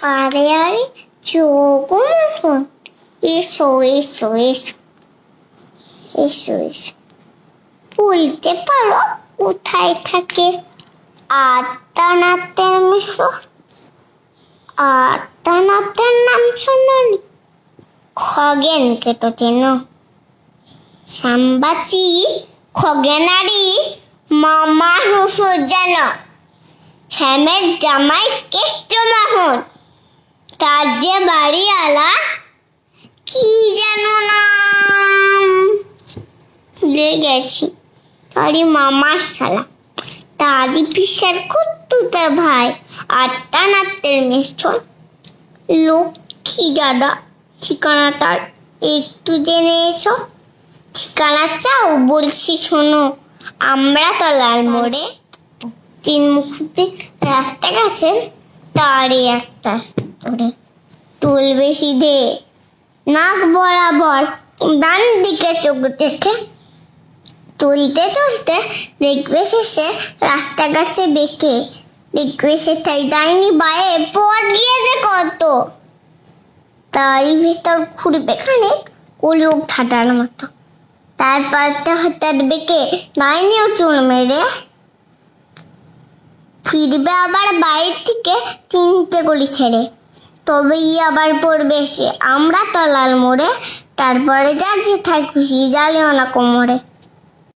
আরে আরে মতন এসো এসো এসো এসো এসো বলতে পারো কোথায় থাকে আত্মা নাতের মিশ্র আত্মা নাতের নাম শোনি খগেনকে তো চেনো সাম্বাচি খগেনারি মামা শ্বশুর যেন শ্যামের জামাই কেষ্ট মাহন তার যে বাড়ি আলা, কি যেন নাম? ভুলে গেছি। তারই মামার শালা। দাদি পিসার কুত্তুতে ভাই আটটা নাত্তের মিশ্র লক্ষ্মী দাদা, ঠিকানা তার একটু জেনে এসো। ঠিকানা চাও বলছি শোনো আমরা তলার মোড়ে। তিন মুখুতে রাস্তা গেছেন তারই একটা ধরে তুলবে সিধে নাক বরাবর ডান দিকে চোখ দেখে তুলতে তুলতে দেখবে শেষে রাস্তা গাছে বেঁকে। দেখবে সেটাই ডাইনি বায়ে পথ গিয়েছে কত। তারই ভিতর ঘুরবে খানিক কলুক ঠাটার মতো। তারপর তো হঠাৎ বেঁকে ডাইনিও চুল মেরে। ফিরবে আবার বাইরে থেকে তিনটে গলি ছেড়ে। তবেই আবার পড়বে সে। আমরা তলাল মোড়ে তারপরে যা যে খুশি জ্বালিও না কোমরে।